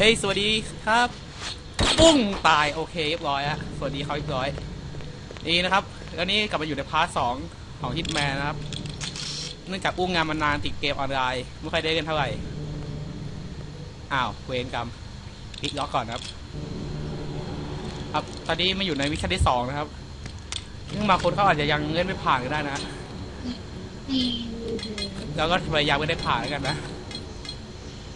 เฮ้ย สวัสดีครับ ปุ้ง ตาย โอเค เรียบร้อยฮะสวัสดีเขาเรียบร้อย นี่นะครับ แล้วนี่กลับมาอยู่ในพาร์ทสองของฮิตแมนนะครับ เนื่องจากอุ้งงานมานานติดเกมออนไลน์ ไม่ค่อยได้เล่นเท่าไหร่ อ้าว เวรกรรมอีกล็อกก่อนครับ ครับ ตอนนี้มาอยู่ในวิชั่นที่สองนะครับซึ่งบางคนเขาอาจจะยังเล่นไม่ผ่านก็ได้นะ แล้วก็พยายามไม่ได้ผ่านแล้วกันนะ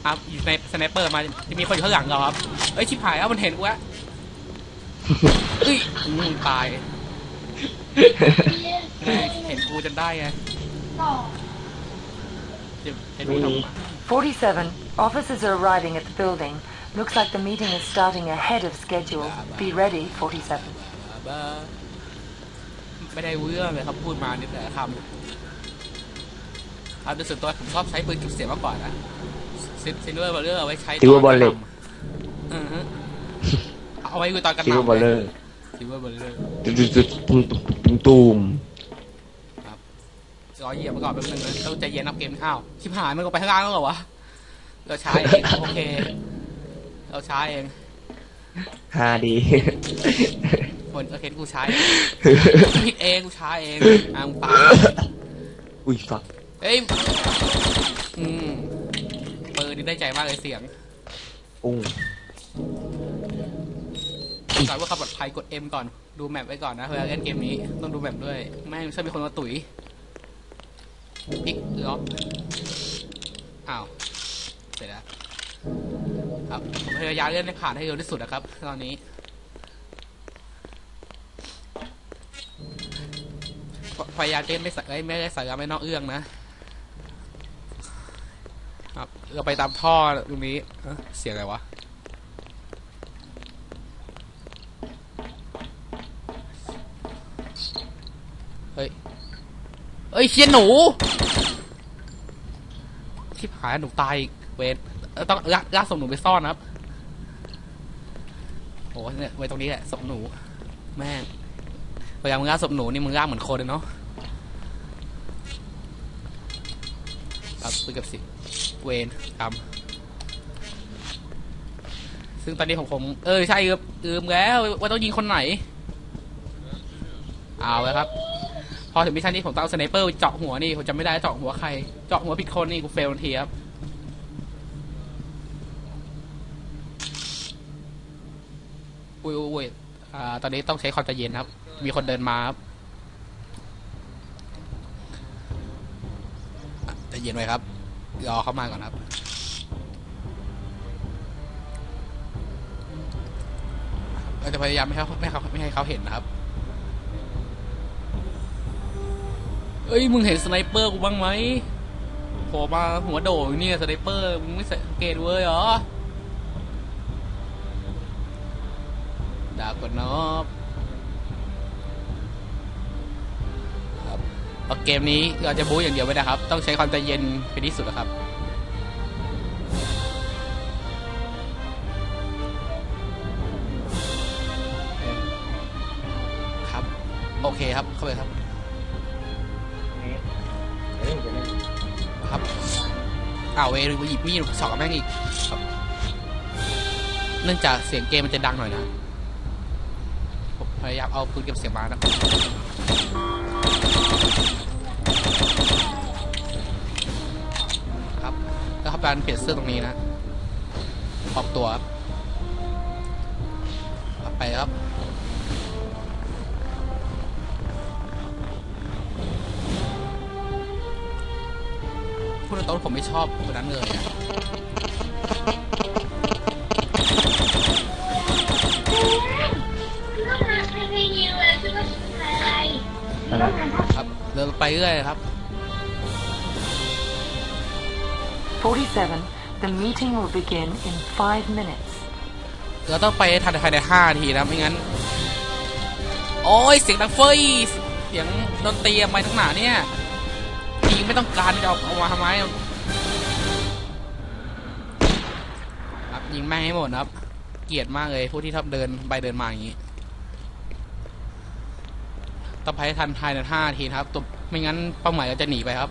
อะอยู่ในสไนเปอร์มาจะมีคนอยู่ข้างหลังเราครับเอ้ยชิบหายแล้วมันเห็นกูแล้วเอ้ยอืมตายแม่งเห็นกูจนได้ไงจะจะดูทำไม 47. Officers are arriving at the building. Looks like the meeting is starting ahead of schedule. Be ready, 47. บ้าไม่ได้เรื่องเลยครับพูดมานี่แต่ละคำครับโดยส่วนตัวผมชอบใช้ปืนเก็บเสียงมากกว่านะ ซิซินเวอร์บอลเลอร์เอาไว้ใช้ Silver Bullet อือฮึเอาไว้ดูตอนกันหซิลนำเวอร์เลอร์ซิลเวอร์บอลเลอร์ตุ้มตุ้มตุ้มตุ้มตุ้มรอเหยียบมาก่อนแป๊บนึงนะต้องใจเย็นนับเกมอ้าวชิบหายมันก็ไปข้างล่างแล้วเหรอวะเราช้าเองโอเค เราช้าเองฮาดีคนโอเคกูช้าเองกูผิดเองกูช้าเองอะมึงปาอุ้ยฟักเอ้ยอืม ปืนนี่ได้ใจมากเลยเสียงอุ้งก่อนว่าความปลอดภัยกด M ก่อนดูแมปไว้ก่อนนะเวลาเล่นเกมนี้ต้องดูแมปด้วยแม่งชอบมีคนมาตุ๋ยอีกล็อกอ้าวเสร็จแล้วครับผมพยายามเล่นให้ผ่านให้เร็วที่สุดนะครับ ตอนนี้พยายามเล่นไม่ใส่ไม่ได้ใส่ยาไม่นอกเอื้องนะ ครับ เราไปตามท่อตรงนี้เอ้อเสียงอะไรวะ เฮ้ย เอ้ยเชียนหนูชิบหายหนูตายอีกเวรเอ้ยต้องลากลากศพหนูไปซ่อนนะครับโอ้เนี่ยไว้ตรงนี้แหละศพหนู แม่งพยายามมึงลากศพหนูนี่มึงลากเหมือนคนเลยเนาะ ครับคุยกับสิ เวนกรรมซึ่งตอนนี้ผมผม เออใช่ครับลืมแล้ว ว่าต้องยิงคนไหน เอาเลยครับ พอถึงมิชชั่นนี้ผมต้องเอาสไนเปอร์เจาะหัวนี่ผมจำไม่ได้เจาะหัวใคร เจาะหัวผิดคนนี่กูเฟลทันทีครับอุ้ยอุ้ยอ่า ตอนนี้ต้องใช้ความใจเย็นครับ มีคนเดินมาครับอะใจเย็นไว้ครับ รอเข้ามาก่อนครับเราจะพยายามไม่ให้เขาไม่ให้เขาไม่ให้เขาเห็นนะครับ เอ้ย มึงเห็นสไนเปอร์กูบ้างไหมโผล่มาหัวโดดอยู่เนี่ยสไนเปอร์ มึงไม่สังเกตเว้ยเหรอ ดาบกดนอบ เกมนี้เราจะบู๊อย่างเดียวไม่ได้ครับ ต้องใช้ความใจเย็นเป็นที่สุดนะครับครับ โอเคครับ เข้าไปครับครับอ้าวเวรหยิบมีดสองกับแม่งอีกครับ เนื่องจากเสียงเกมมันจะดังหน่อยนะ ผมพยายามเอาปืนเก็บเสียงมานะครับ แล้วครับการเปลี่ยนเสื้อตรงนี้นะออกตัวครับเอาไปครับพูดตรงๆผมไม่ชอบคนนั้นเลยอะครับเดินไปเรื่อยครับ 47. The meeting will begin in five minutes. เราต้องไปทันภายในห้านาทีนะไม่งั้น โอ้ยเสียงดังเฟ้ยเสียงดนตรีอะไรทั้งหนาเนี่ยยิงไม่ต้องการจะเอาเอามาทำไมครับยิงแม่งให้หมดนะครับ เกลียดมากเลยผู้ที่ทับเดินไปเดินมาอย่างนี้ ต้องไปให้ทันภายในห้าทีครับตัวไม่งั้นเป้าหมายเราจะหนีไปครับ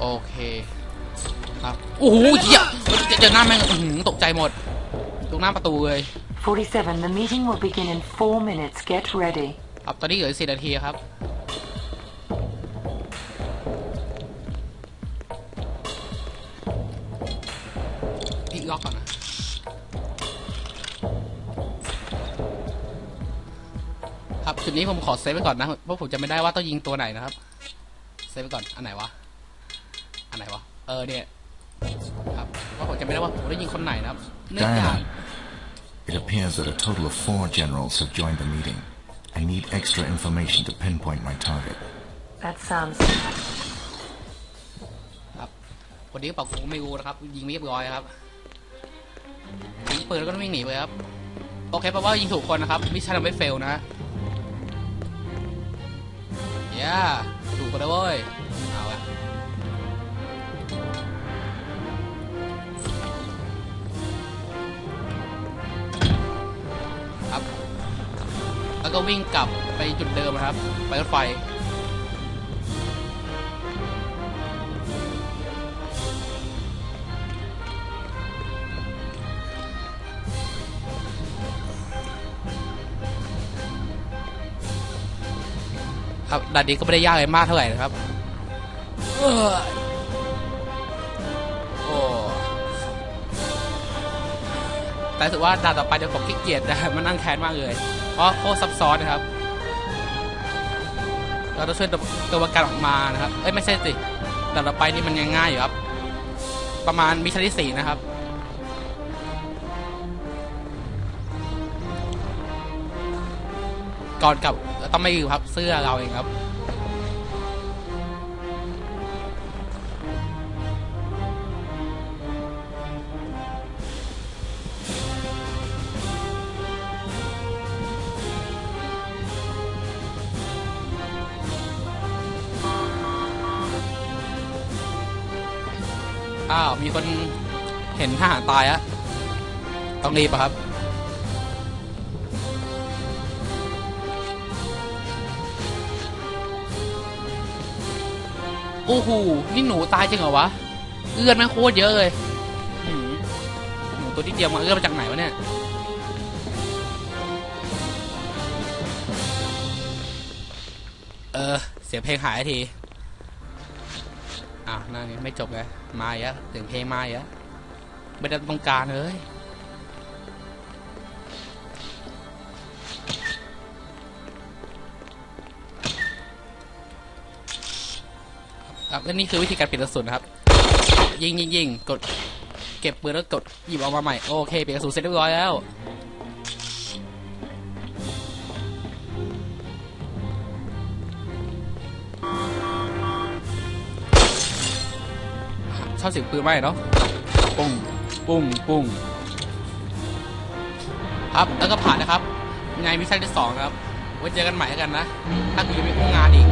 โอเค ครับ โอ้โหเหี้เจอหน้าแม่งตกใจหมด ตรงหน้าประตูเลย 47. The meeting will begin in 4 minutes. Get ready. ครับตอนนี้เหลือ4นาทีครับ ล็อกก่อนนะครับจุดนี้ผมขอเซฟไว้ก่อนนะเพราะผมจะไม่ได้ว่าต้องยิงตัวไหนนะครับ เซฟไว้ก่อน อันไหนวะ อันไหนวะ เออเนี่ยครับว่าผมจะไม่ได้ว่าผมได้ยิงคนไหนนะครับเนื่องจาก Diana, it appears that a total of four generals have joined the meeting. I need extra information to pinpoint my target. That sounds ครับคนนี้เป่าผมไม่รู้นะครับ ยิงไม่เรียบร้อยครับ ยิงปืนแล้วก็วิ่งหนีไปครับ โอเคแปลว่ายิงถูกคนนะครับมิชชั่นไม่เฟลนะเย้ถูกคนแล้วเว้ย เอาละครับ แล้วก็วิ่งกลับไปจุดเดิมนะครับ ไปรถไฟ ครับด่านนี้ก็ไม่ได้ยากอะไรมากเท่าไหร่นะครับโอ้แต่ถือว่าด่านต่อไปเดี๋ยวผมขี้เกียจนะมันนั่งแค้นมากเลย เพราะโคตรซับซ้อนนะครับเราต้องช่วยตัวตัวประกันออกมานะครับ เอ้ยไม่ใช่สิด่านต่อไปนี่มันยังง่ายอยู่ครับ ประมาณมิชชั่นที่สี่นะครับ ก่อนกลับต้องไม่ลืมครับเสื้อเราเองครับอ้าว มีคนเห็นทหารตายอะต้องรีบอะครับ โอ้โหนี่หนูตายจริงเหรอวะ เอื้อนแม่งโคตรเยอะเลยหนูตัวที่เดียวมาเอื้อนมาจากไหนวะเนี่ยเออ เสียเพลงหายทีอ้าวนั่นไงไม่จบไงมาอีกแล้วเสียงเพลงมาอีกแล้วไม่ได้ต้องการเลย ครับและนี่คือวิธีการเปลี่ยนกระสุนนะครับ ยิงยิงยิงกด เก็บปืนแล้วกดหยิบออกมาใหม่ โอเค เปลี่ยนกระสุนเสร็จเรียบร้อยแล้ว ชอบเสียงปืนไหมเนาะ ปุ้ง ปุ้ง ปุ้ง ครับ แล้วก็ผ่านนะครับในมิชชั่นที่สองครับไว้เจอกันใหม่กันนะ ถ้ากูยังไม่อุ้งงานอีก